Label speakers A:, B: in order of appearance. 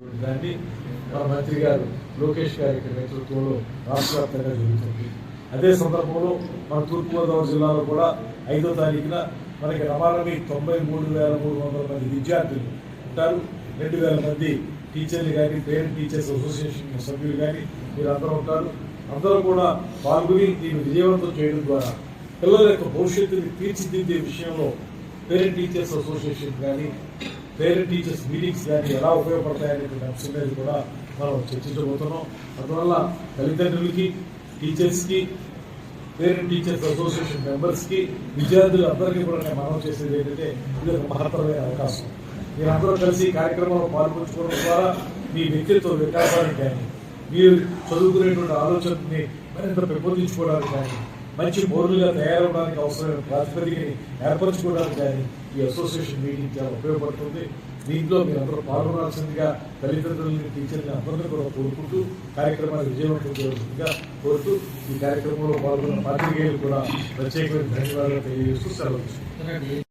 A: దాన్ని మన మంత్రి గారు లోకేష్ గారి యొక్క నేతృత్వంలో రాష్ట్ర వ్యాప్తంగా జరుగుతుంది. అదే సందర్భంలో మన తూర్పుగోదావరి జిల్లాలో కూడా ఐదో తారీఖున మనకి రమారమి తొంభై మూడు వేల మూడు వందల మంది విద్యార్థులు ఉంటారు. రెండు వేల మంది టీచర్లు కానీ పేరెంట్ టీచర్స్ అసోసియేషన్ సభ్యులు కానీ మీరందరూ ఉంటారు. అందరూ కూడా పాల్గొని దీన్ని విజయవంతం చేయడం ద్వారా పిల్లల యొక్క భవిష్యత్తుని తీర్చిదిద్దే విషయంలో పేరెంట్ టీచర్స్ అసోసియేషన్ కానీ పేరెంట్ టీచర్స్ మీటింగ్స్ కానీ ఎలా ఉపయోగపడతాయనేటువంటి అంశం మీద కూడా మనం చర్చించబోతున్నాం. అందువల్ల తల్లిదండ్రులకి టీచర్స్కి పేరెంట్ టీచర్స్ అసోసియేషన్ మెంబర్స్కి విద్యార్థులు అందరికీ కూడా నేను మనం చేసేది ఏంటంటే ఇది ఒక మహత్తరమైన అవకాశం. మీరందరూ కలిసి కార్యక్రమంలో పాల్పంచుకోవడం ద్వారా మీ వ్యక్తిత్వ వికాసానికి కానీ మీరు చదువుకునేటువంటి ఆలోచనని మరింత పెంపొందించుకోవడానికి కానీ మంచి బోర్డులుగా తయారవడానికి అవసరమైన ప్రాతిపదికని ఏర్పరచుకోవడానికి కానీ ఈ అసోసియేషన్ మీటింగ్ చాలా ఉపయోగపడుతుంది. దీంట్లో మీరు అందరూ పాల్గొనాల్సిందిగా తల్లిదండ్రులని టీచర్ని అందరినీ కూడా కోరుకుంటూ కార్యక్రమాన్ని విజయవంతం చేయాల్సిందిగా కోరుతూ ఈ కార్యక్రమంలో పాల్గొన్న పాత్రికేయులు కూడా ప్రత్యేకమైన ధన్యవాదాలు తెలియజేస్తూ సెలవు